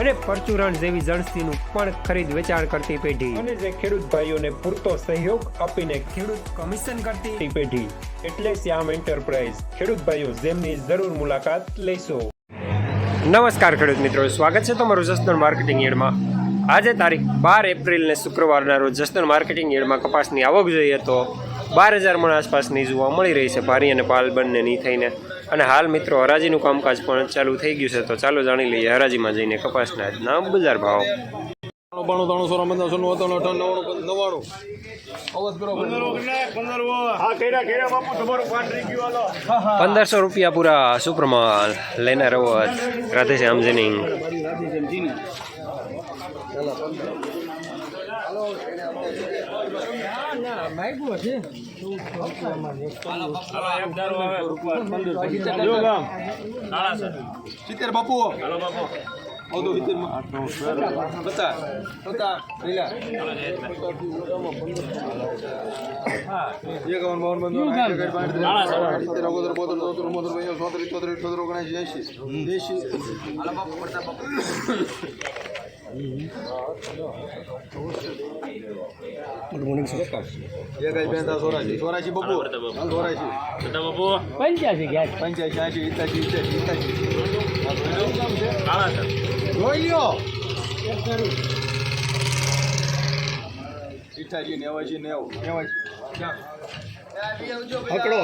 અને પરચુરણ જેવી જણસીનું પણ ખરીદ વેચાણ કરતી પેઢી. અને જે ખેડૂત ભાઈઓને પૂરતો સહયોગ આપીને ખેડૂત કમિશન કરતી પેઢી. એટલે શ્યામ એન્ટરપ્રાઇઝ. ખેડૂત ભાઈઓ જેમની જરૂર મુલાકાત લેશો. નમસ્કાર ખેડૂત મિત્રો સ્વાગત છે તમારું જસદણ માર્કેટિંગ યાર્ડમાં આજે તારીખ બાર એપ્રિલને શુક્રવારના રોજ જસદણ માર્કેટિંગ યાર્ડમાં કપાસની આવક જોઈએ તો બાર હજાર મણ આસપાસની જોવા મળી રહી છે. ભારી અને પાલ બંનેની થઈને અને હાલ મિત્રો હરાજીનું કામકાજ પણ ચાલુ થઈ ગયું છે તો ચાલો જાણી લઈએ હરાજીમાં જઈને કપાસના આજના બજાર ભાવ. બાણું ત્રણું અઠાણું નવ્વાણું પંદરસો રૂપિયા પૂરા સુપ્રમાલ લઈને રવત રાધેશ્યામ જેનિંગ. સિત્તેર બાપુ આવતો સિત્તેર પચાસ પચાસ લીલા એકાવન બાવન બંધો અગોતર બોતેર બપુ. ચોરાશી પંચ્યાસી ગયા પંચ્યાસી આશી ઇત્યાસી ઇત્યાસી ઇત્યાસી જોઈ લ્યો. ઇઠ્યાસી નેવાજી નેવું. નેવાજી પકડો.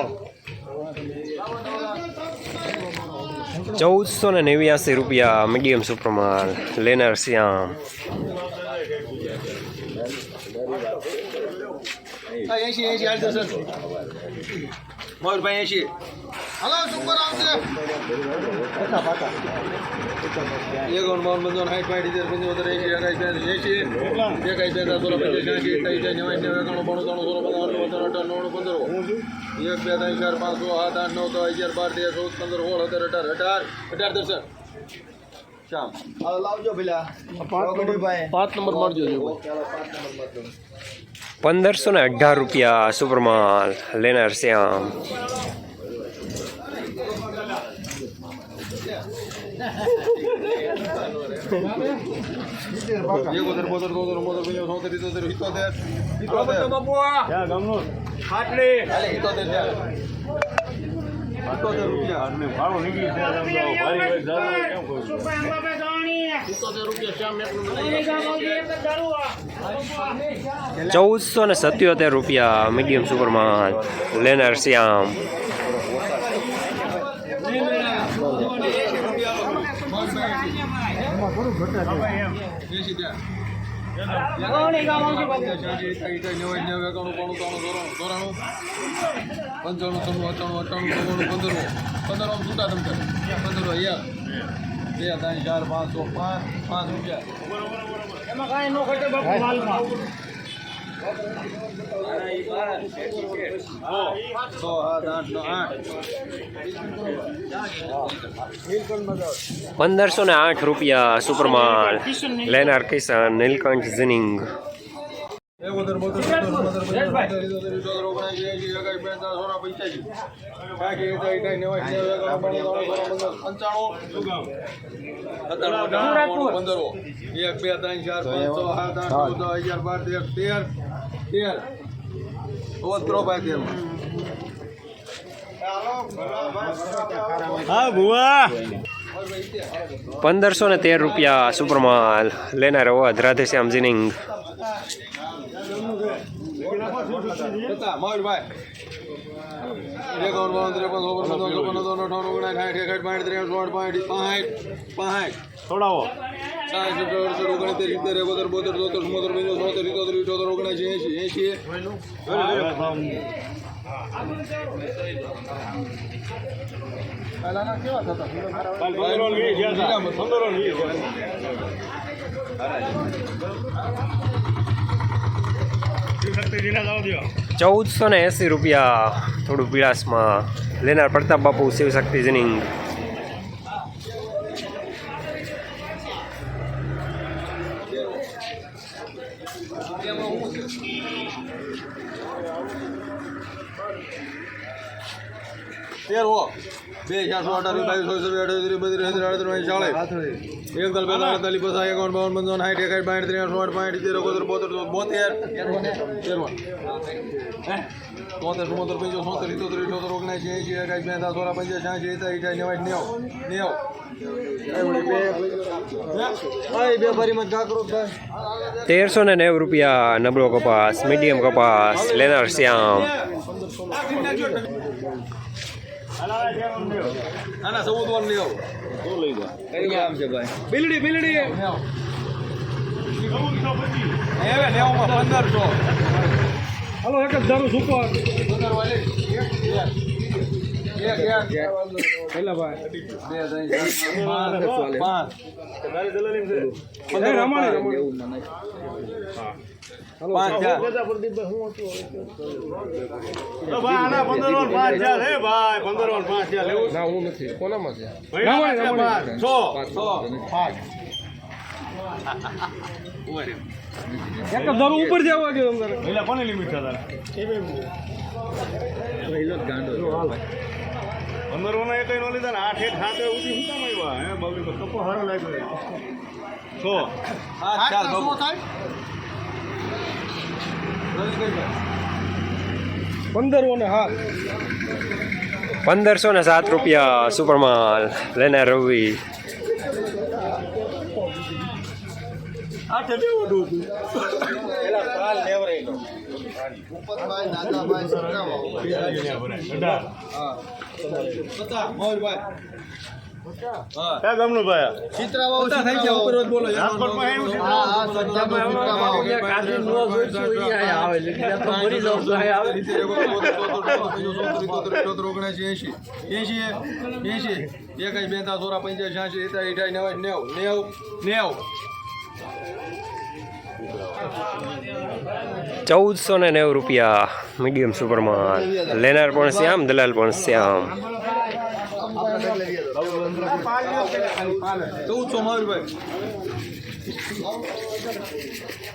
ચૌદસો ને નેવ્યાસી રૂપિયા મીડિયમ સુપ્રમાલ લેનર Shyam. AC AC hello super આવશે. એકાવન બાવન બંધો સાઠ પાંઠ ઇત્તેર પંચોતેર એસી એકાઈ બેસી એસી એકાઈ બેસા સોળ પંચાસી એસી એકાઈ નેવાસી નેવું એકાણું બાણું ત્રણ સોળ પંદર અઠાવન અઠાવન નવ્વાણું પંદર. એક બે ત્રણ ચાર પાંચ છ સાત આઠ નવ તો અગિયાર બાર તેર ચૌદ પંદર સોળ સત્તર અઢાર અઢાર અઢાર દર્શન. લાવજો પેલા. પાંચ નંબર મારજો પંદરસો ને અઢાર રૂપિયા સુપરમાલ લેનાર શ્યામ. ચૌદસો ને સત્યોતેર રૂપિયા મીડિયમ સુપરમાં લેનર શ્યામ પંચાણું ત્રણું અઠાણું અઠાણું નવ્વાણું પંદરો પંદર છૂટા તમ પંદરો અહીંયા બે ત્રણ ચાર પાંચ પાંચ પાંચ રૂપિયા છ સાત આઠ નવ આઠ પંદરસો ને આઠ રૂપિયા સુપરમાલ લેનાર કિસાન નીલકંઠ ઝિનિંગ પંદરો એક બે ત્રણ ચાર પાંચ છ સાત આઠ નવ દસ અગિયાર બાર તેર તેર તેર ઓતરો ભાઈ તેર પંદરસો ને તેર રૂપિયા સુપરમાલ. લેનાર અવધ ધરાધે ઝિનિંગ મયુરભાઈ એકાવન બાવન ત્રેપન ચોપન પંદર ચોપન ત્રણ અઠાવન ઓગણાઠ સાઠ એકસઠ પાંઠ ત્રેસઠ ચોસઠ પાંઠ પાંઠ પાંઠ થોડાવો સાઠ સત્તર ઓગણસિત્તેર સિત્તેર એકોતેર બોતેર તોતેર ચુમ્મોતેર પંચોતેર ઇઠોતેર ઓગણસી ચૌદસો ને એંસી રૂપિયા થોડું પીળાસમાં લેનાર પ્રતાપ બાપુ શિવશક્તિ જનિંગ તેર બે ચારસો અઢાર અડત્રીસ એક દલ બેતાલીસ અડતાલીસ પચાસ એકાવન બાવન પંચાવન સાઠ એકાઠ બાઠ ત્રીસ આઠ પાંઠ તેર એકોતેર બોતેર બોતેર તોતેર ચુમ્મોતેર પંચો સોતેર ઇતોતેર ઇઠોતેર ઓગણસી એંશી એકાશ બે સોળા પંચાસ છ્યાસી તેરસો ને નેવું રૂપિયા નબળો કપાસ મીડિયમ કપાસ લેનાર શ્યામ આના ચૌદ વાર ભાઈ? બિલડી બિલડી. હવે નેવમાં પંદરસો. હાલો એક જ દારૂ સૂકો. પંદર વાળી ભાઈ. ચાર પાંચ ચાર ના હું નથી. કોનામાં છે? એક દારૂ ઉપર જવા ગયો અંદર પાંચ ચાર બાબુ. પંદર ને હાથ પંદરસો ને રૂપિયા સુપરમાલ લેનાર રવિ પચાસ મોહનભાઈ હા પચાસ થઈ ગયા ઉપર જ બોલો ને હાલ પંદરસો હા સાત રૂપિયા ચિત્રાવાવ. એસી રવિ. એસી એકાઈ બેતા સોરા પંચાસ છ્યાસી એતા અઠાઈ નેવાય નેવ નેવ નેવ ચૌદસો ને નેવું રૂપિયા મીડિયમ સુપરમાં લેનાર પણ શ્યામ દલાલ પણ શ્યામ મયુરભાઈ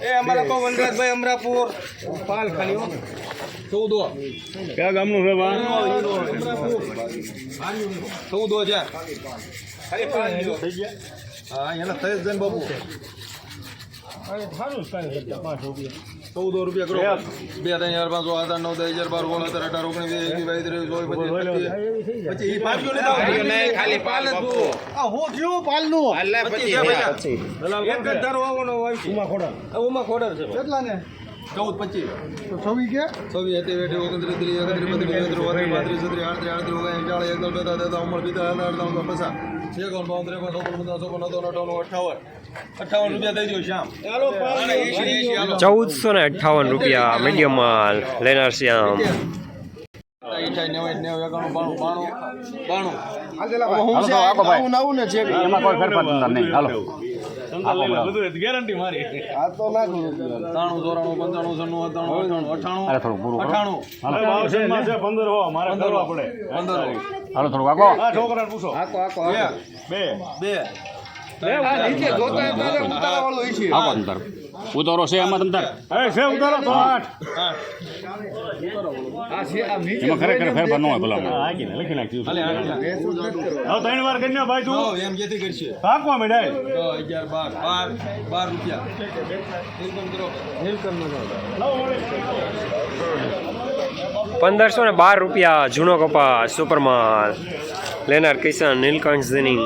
એ અમારા તો વનરાજભાઈ અમરાપુર. પાલ ખાલી ચૌદો. ક્યાં ગામનું છે? ચૌદો છે. હા. એના થઈ જ બાબુ ચૌદો રૂપિયા કરો બે ત્રણ હજાર પાંચસો હજાર નવ દસ હજાર બાર સોળ હજાર અઢાર ઓગણીસ વીસ એકવીસ બાવીસ ત્રેવીસ ચોવીસ પછી ખાલી પાલ આ હું થયું પાલનું છે પછી. એક જ ધારો આવવાનો હોય. છે. ઉમા ખોડર છે. કેટલા ને ચૌદ પચીસ. છવ્વીસ કે? છવ્વીસ હતી બેઠી ઓગણત્રીસ ત્રીસ એકત્રીસ બત્રીસ એકત્રીસ બત્રીસ પાંત્રીસ છત્રીસ આડત્રીસ આડત્રીસ ઓગણત્રીસ ચાળીસ એકદમ બેતા તેતા ઉમર પિતા અઢાર અઢાર પચાસ બાવન ત્રેપન ચોપન પચાસ ચોપન નવ્વદ અઠાવન અઠાવન. અઠાવન રૂપિયા શ્યામ ચૌદસો ને અઠ્ઠાવન રૂપિયા મીડિયમ માલ. લેનાર શ્યામ બાણું બાણું આપો ભાઈ. એમાં કોઈ ફેરફાર નહીં. હાલો. ગેરંટી મારી. ત્રાણું ચોરાણું પંચાણું છન્નું સત્તાણું અઠાણું કરો. અઠાણું. હાલો છે પંદર હો મારે કરવા પડે. પંદર હાલો આ છોકરાને પૂછો. બે. બે. ઉતારો છે આમાં તમતાર હવે છે ઉતારો તો આઠ. એમાં ખરેખર ફેરફાર ન હોય ભલા લખી નાખ્યું હવે ત્રણ વાર કરીને ભાઈ તું. એમ જેથી કરશે. ભાગવા મેળાય દસ અગિયાર બાર બાર બાર રૂપિયા. પંદરસો ને બાર રૂપિયા જૂનો કપાસ સુપરમાલ. લેનાર કિશન નીલકંઠ ઝિનિંગ